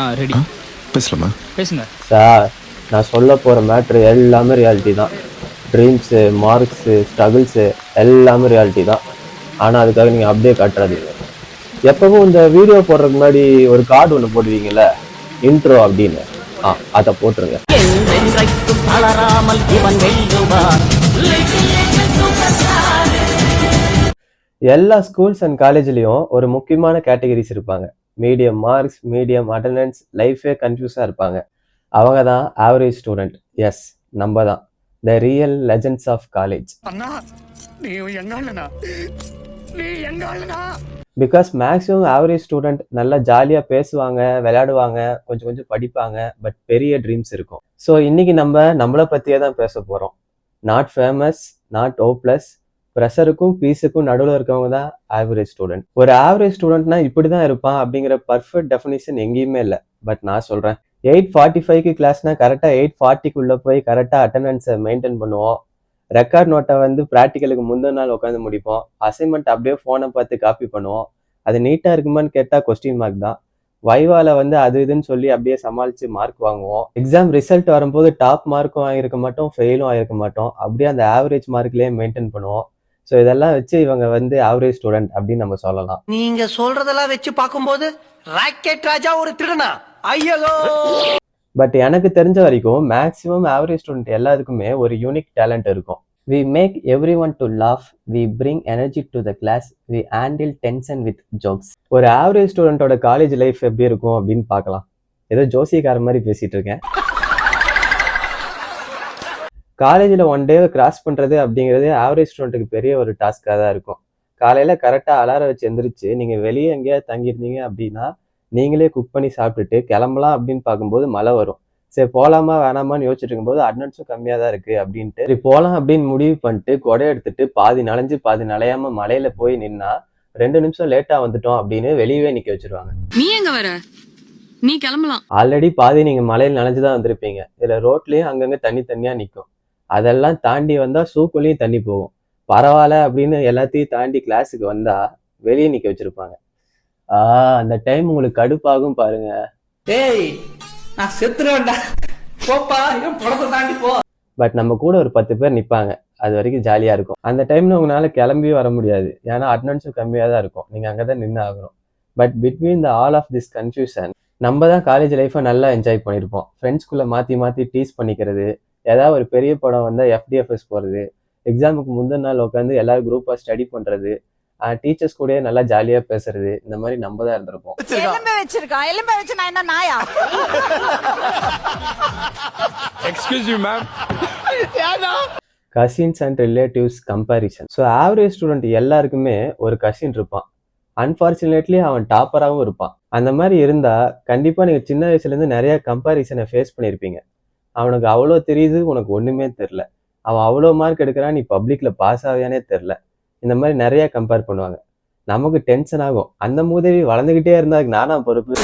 ஆ ready பேசலாமா? பேசுங்க. Sir நான் சொல்ல போகிற மேட்ரு எல்லாமே ரியாலிட்டி தான். ட்ரீம்ஸு மார்க்ஸு ஸ்ட்ரகிள்ஸு எல்லாமே ரியாலிட்டி தான். ஆனால் அதுக்காக நீங்கள் அப்படியே காட்டுறாதீங்க. எப்பவும் இந்த வீடியோ போடுறதுக்கு முன்னாடி ஒரு கார்டு ஒன்று போடுவீங்கல்ல? இன்ட்ரோ அப்படின்னு. ஆ அதை போட்டுருங்க. எல்லா ஸ்கூல்ஸ் அண்ட் காலேஜ்லேயும் ஒரு முக்கியமான கேட்டகரிஸ் இருப்பாங்க. மீடியம் மார்க்ஸ் மீடியம் அட்டண்டன்ஸ் லைஃபே கன்ஃபியூஸாக இருப்பாங்க. அவங்க தான் ஆவரேஜ் ஸ்டூடெண்ட் எஸ் நம்ம தான் the real legends of college because maximum average student நல்லா ஜாலியாக பேசுவாங்க விளையாடுவாங்க கொஞ்சம் கொஞ்சம் படிப்பாங்க பட் பெரிய ட்ரீம்ஸ் இருக்கும். ஸோ இன்னைக்கு நம்ம நம்மளை பற்றியே தான் பேச போகிறோம் not famous not O plus ப்ரெஷருக்கும் பீஸுக்கும் நடுவில் இருக்கவங்க தான் ஆவரேஜ் ஸ்டூடெண்ட் ஒரு ஆவரேஜ் ஸ்டூடெண்ட்னா இப்படி தான் இருப்பான் அப்படிங்கிற பர்ஃபெக்ட் டெஃபினேஷன் எங்கேயுமே இல்லை. பட் நான் சொல்கிறேன் எயிட் ஃபார்ட்டி ஃபைவ்க்கு கிளாஸ்னா கரெக்டாக எயிட் ஃபார்ட்டிக்குள்ளே போய் கரெக்டாக அட்டண்டன்ஸை மெயின்டைன் பண்ணுவோம். ரெக்கார்ட் நோட்டை வந்து ப்ராக்டிக்கலுக்கு முந்தின நாள் உட்காந்து முடிப்போம். அசைன்மெண்ட் அப்படியே ஃபோனை பார்த்து காப்பி பண்ணுவோம். அது நீட்டாக இருக்குமான்னு கேட்டால் கொஸ்டின் மார்க் தான். வைவால வந்து அது இதுன்னு சொல்லி அப்படியே சமாளித்து மார்க் வாங்குவோம். எக்ஸாம் ரிசல்ட் வரும்போது டாப் மார்க்கும் ஆகியிருக்க மாட்டோம் ஃபெயிலும் ஆகிருக்க மாட்டோம். அப்படியே அந்த ஆவரேஜ் மார்க்லேயே மெயின்டைன் பண்ணுவோம். ஸோ இதெல்லாம் வச்சு இவங்க வந்து ஆவரேஜ் ஸ்டூடெண்ட் அப்படின்னு நம்ம சொல்லலாம். நீங்க சொல்றதெல்லாம் வச்சு பார்க்கும்போது ராக்கெட் ராஜா ஒரு திருடனா? ஐயோ பட் எனக்கு தெரிஞ்ச வரைக்கும் மேக்ஸிமம் ஆவரேஜ் ஸ்டூடெண்ட் எல்லாத்துக்குமே ஒரு யூனிக் டேலண்ட் இருக்கும். We make everyone to laugh we bring energy to the class we handle tension with jokes ஒரு ஆவரேஜ் ஸ்டூடெண்ட்டோட காலேஜ் லைஃப் எப்படி இருக்கும் அப்படின்னு பார்க்கலாம். ஏதோ ஜோசியக்கார மாதிரி பேசிட்டு இருக்கேன். காலேஜில் ஒன் டே கிராஸ் பண்ணுறது அப்படிங்கிறது ஆவரேஜ் ஸ்டூடெண்ட்டுக்கு பெரிய ஒரு டாஸ்க்காக தான் இருக்கும். காலையில் கரெக்டாக அலாரம் வச்சு எந்திரிச்சு நீங்கள் வெளியே எங்கேயாவது தங்கியிருந்தீங்க அப்படின்னா நீங்களே குக் பண்ணி சாப்பிட்டுட்டு கிளம்பலாம் அப்படின்னு பார்க்கும்போது மழை வரும். சரி போகலாமா வேணாமான்னு யோசிச்சுட்டு இருக்கும்போது அட்டனன்ஸும் கம்மியாக தான் இருக்குது அப்படின்ட்டு. சரி போகலாம் அப்படின்னு முடிவு பண்ணிட்டு கொடை எடுத்துட்டு பாதி நனைஞ்சு பாதி நனையாம மலையில போய் நின்னா ரெண்டு நிமிஷம் லேட்டாக வந்துட்டோம் அப்படின்னு வெளியவே நிற்க வச்சிருவாங்க. நீ எங்க வர? நீ கிளம்பலாம். ஆல்ரெடி பாதி நீங்கள் மலையில் நனைஞ்சு தான் வந்திருப்பீங்க. இதில் ரோட்லேயும் அங்கங்கே தண்ணி தண்ணியாக நிற்கும் அதெல்லாம் தாண்டி வந்தால் ஷூக்குள்ளேயும் தண்ணி போகும். பரவாயில்ல அப்படின்னு எல்லாத்தையும் தாண்டி கிளாஸுக்கு வந்தால் வெளியே நிற்க வச்சிருப்பாங்க. ஆ அந்த டைம் உங்களுக்கு கடுப்பாகும் பாருங்க. டேய் நான் செத்துறேன்டா போப்பா என் படத்தை தாண்டி போ. பட் நம்ம கூட ஒரு பத்து பேர் நிற்பாங்க அது வரைக்கும் ஜாலியாக இருக்கும். அந்த டைம்ல உங்களால கிளம்பி வர முடியாது. ஏன்னா அட்டனன்ஸும் கம்மியாக தான் இருக்கும். நீங்கள் அங்கே தான் நின்று ஆகணும். But between the all of this confusion நம்ம தான் காலேஜ் லைஃப்பை நல்லா என்ஜாய் பண்ணியிருப்போம் ஃப்ரெண்ட்ஸ்குள்ளே மாற்றி மாற்றி டீஸ் பண்ணிக்கிறது ஏதாவது ஒரு பெரிய படம் வந்தால் எஃப்டிஎஃப்எஸ் போகிறது எக்ஸாமுக்கு முந்தின நாள் உட்காந்து எல்லாரும் குரூப்பாக ஸ்டடி பண்ணுறது டீச்சர்ஸ் கூடயே நல்லா ஜாலியாக பேசுறது இந்த மாதிரி நம்ம தான் இருந்திருப்போம். எலும்பு வச்சிருக்கான் எலும்பு வச்சு நான் என்ன நாயா? Excuse you ma'am cousins and relatives comparison so average student எல்லாருக்குமே ஒரு கசின் இருப்பான். அன்ஃபார்ச்சுனேட்லி அவன் டாப்பராகவும் இருப்பான். அந்த மாதிரி இருந்தால் கண்டிப்பாக நீங்கள் சின்ன வயசுலேருந்து நிறைய கம்பேரிசனை ஃபேஸ் பண்ணியிருப்பீங்க அவனுக்கு அவ்வளோ தெரியுது உனக்கு ஒன்றுமே தெரில அவன் அவ்வளோ மார்க் எடுக்கிறான் நீ பப்ளிக்கில் பாஸ் ஆகியானே தெரில இந்த மாதிரி நிறைய கம்பேர் பண்ணுவாங்க. நமக்கு டென்ஷன் ஆகும். அந்த மூதேவி வளர்ந்துக்கிட்டே இருந்தா நானா பொறுப்பு?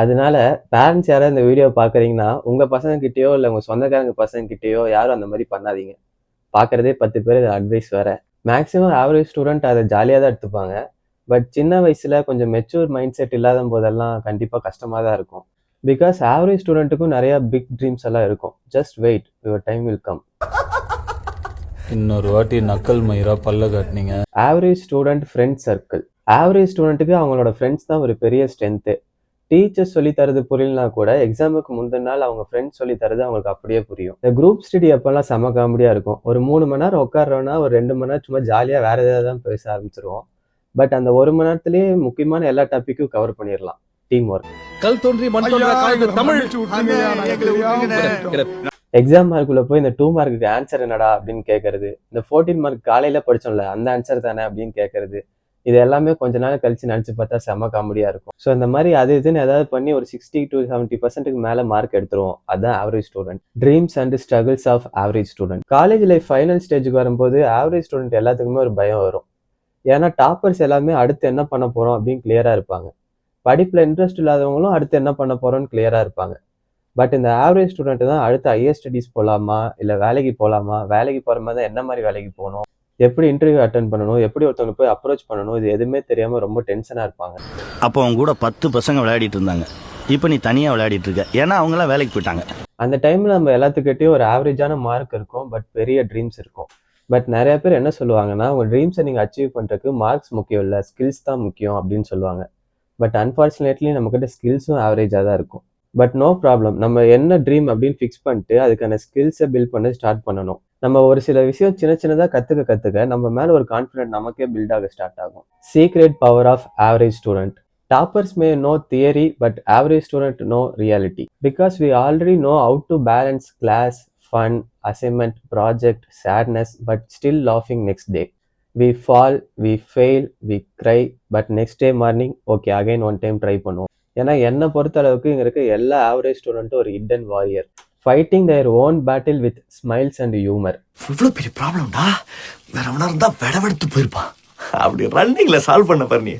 அதனால பேரண்ட்ஸ் யாராவது இந்த வீடியோ பார்க்குறீங்கன்னா உங்கள் பசங்ககிட்டயோ இல்லை உங்கள் சொந்தக்காரங்க பசங்க யாரும் அந்த மாதிரி பண்ணாதீங்க. பார்க்குறதே பத்து பேர் அட்வைஸ் வேற. மேக்ஸிமம் ஆவரேஜ் ஸ்டூடெண்ட் அதை ஜாலியாக தான் எடுத்துப்பாங்க. பட் சின்ன வயசில் கொஞ்சம் மெச்சூர் மைண்ட் செட் இல்லாத போதெல்லாம் கண்டிப்பாக கஷ்டமாக தான் இருக்கும். பிகாஸ் ஆவரேஜ் ஸ்டூடெண்ட்டுக்கும் நிறைய பிக் ட்ரீம்ஸ் எல்லாம் இருக்கும். Just wait your time will come இன்னொரு வாட்டி நக்கல் மயிரா பல்ல காட்டினீங்க. Average student friend circle average ஸ்டூடெண்ட்டுக்கு அவங்களோட ஃப்ரெண்ட்ஸ் தான் ஒரு பெரிய ஸ்ட்ரென்த்து டீச்சர்ஸ் சொல்லி தரது புரியலனா கூட எக்ஸாமுக்கு முந்தின நாள் அவங்க ஃப்ரெண்ட்ஸ் சொல்லி தரது அவங்களுக்கு அப்படியே புரியும். இந்த குரூப் ஸ்டடி அப்பெல்லாம் செம காமெடியாக இருக்கும். ஒரு மூணு மணி நேரம் உட்காரோன்னா ஒரு ரெண்டு மணி நேரம் சும்மா ஜாலியாக வேற ஏதாவது தான் பேச ஆரம்பிச்சிருவோம். பட் அந்த ஒரு மணி நேரத்துலேயே முக்கியமான எல்லா டாப்பிக்கும் கவர் பண்ணிடலாம் டீம் ஒர்க் கல் தோன்றி மண் தோன்றா காலத்து தமிழ். எக்ஸாம் மார்க்குள்ள போய் இந்த டூ மார்க்குக்கு ஆன்சர் என்னடா அப்படின்னு கேட்கறது இந்த ஃபோர்டீன் மார்க் காலையில படிச்சோம்ல அந்த ஆன்சர் தானே அப்படின்னு கேட்கறது இது எல்லாமே கொஞ்ச நாள் கழிச்சு நினச்சி பார்த்தா செம காமெடியா இருக்கும். ஸோ இந்த மாதிரி அது இதுன்னு ஏதாவது பண்ணி ஒரு சிக்ஸ்டி டு செவன்ட்டி பர்சன்ட்டுக்கு மேலே மார்க் எடுத்துருவோம். அதுதான் average student dreams and struggles of average student college life final ஸ்டேஜுக்கு வரும்போது ஆவரேஜ் ஸ்டூடெண்ட் எல்லாத்துக்குமே ஒரு பயம் வரும். ஏன்னா டாப்பர்ஸ் எல்லாமே அடுத்து என்ன பண்ண போறோம் அப்படின்னு கிளியரா இருப்பாங்க. படிப்புல இன்ட்ரெஸ்ட் இல்லாதவங்களும் அடுத்து என்ன பண்ண போறோம்னு கிளியரா இருப்பாங்க. பட் இந்த ஆவரேஜ் ஸ்டூடெண்ட் தான் அடுத்து ஹையர் ஸ்டடீஸ் போகலாமா இல்லை வேலைக்கு போகலாமா வேலைக்கு போகிற மாதிரி தான் என்ன மாதிரி வேலைக்கு போகணும்? எப்படி இன்டர்வியூ அட்டன் பண்ணணும்? எப்படி ஒருத்தவங்க போய் அப்ரோச் பண்ணணும்? இது எதுவுமே தெரியாமல் ரொம்ப டென்ஷனாக இருப்பாங்க. அப்போ அவங்க கூட பத்து பசங்க விளையாடிட்டு இருந்தாங்க. இப்போ நீ தனியா விளையாடிட்டு இருக்க. ஏன்னா அவங்களாம் வேலைக்கு போயிட்டாங்க. அந்த டைமில் நம்ம எல்லாத்துக்கிட்டையும் ஒரு ஆவரேஜான மார்க் இருக்கும். பட் பெரிய ட்ரீம்ஸ் இருக்கும். பட் நிறைய பேர் என்ன சொல்லுவாங்கன்னா உங்கள் ட்ரீம்ஸை நீங்கள் அச்சீவ் பண்ணுறதுக்கு மார்க்ஸ் முக்கியம் இல்லை ஸ்கில்ஸ் தான் முக்கியம் அப்படின்னு சொல்லுவாங்க. பட் அன்ஃபார்ச்சுனேட்லி நம்மக்கிட்ட ஸ்கில்ஸும் ஆவரேஜாக தான் இருக்கும். பட் நோ ப்ராப்ளம் நம்ம என்ன ட்ரீம் அப்படின்னு ஃபிக்ஸ் பண்ணிட்டு அதுக்கான ஸ்கில்ஸை பில்ட் பண்ண ஸ்டார்ட் பண்ணணும். நம்ம ஒரு சில விஷயம் சின்ன சின்னதாக கற்றுக்க கற்றுக்க நம்ம மேலே ஒரு கான்ஃபிடென்ட் நமக்கே பில்ட் ஆக ஸ்டார்ட் ஆகும். Secret power of average student toppers may know theory but average student know reality because we already know out to balance class fun assignment project sadness but still laughing next day. We fall we fail we cry but next day morning okay again one time try பண்ணுவோம். ஏன்னா என்னை பொறுத்த அளவுக்கு இங்க இருக்க எல்லா average ஸ்டூடெண்ட்டும் ஒரு hidden warrior fighting their own battle with smiles and humour இவ்வளவு பெரிய ப்ராப்ளம்டா வேற எவனா இருந்தா விடவெடுத்து போயிருப்பான். அப்படி ரன்னிங்ல சால்வ் பண்ண பாரு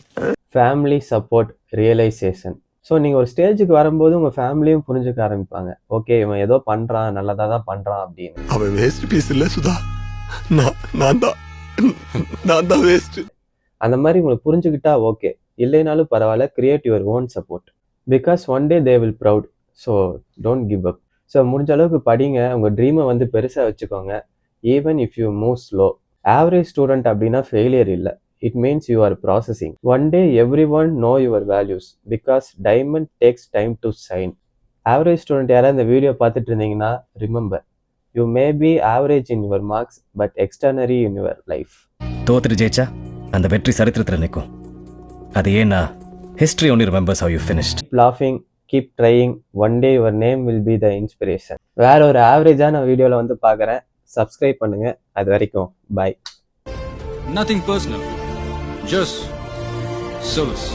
ஃபேமிலி சப்போர்ட் ரியலைசேஷன் ஸோ நீங்கள் ஒரு ஸ்டேஜுக்கு வரும்போது உங்கள் ஃபேமிலியும் புரிஞ்சுக்க ஆரம்பிப்பாங்க. ஓகே இவன் ஏதோ பண்ணுறான் நல்லதாக தான் பண்ணுறான் அப்படின்னு. அவன் வேஸ்ட் பீஸ் இல்ல சுதா. நான் தான் நான் தான் வேஸ்ட் அந்த மாதிரி உங்களுக்கு புரிஞ்சுக்கிட்டா ஓகே இல்லைனாலும் பரவாயில்ல create your own support because one day they will proud so don't give up so முடிஞ்ச அளவுக்கு படிங்க. உங்கள் ட்ரீமை வந்து பெருசாக வச்சுக்கோங்க. Even if you move slow average student அப்படின்னா ஃபெயிலியர் இல்லை. It means you are processing one day everyone know your values because diamond takes time to shine average student யாராவது இந்த வீடியோ பார்த்துட்டு இருந்தீங்கன்னா remember you may be average in your marks but extraordinary in your life தோத்துட்டு ஜெயிச்சா அந்த வெற்றி சரித்திரத்தில் நிற்கும் அது ஏன்னா history only remembers how you finished. Keep laughing keep trying one day your name will be the inspiration. வேற ஒரு ஆவரேஜான வீடியோல வந்து பார்க்குறேன். சப்ஸ்கிரைப் பண்ணுங்க. அது வரைக்கும் bye nothing personal just service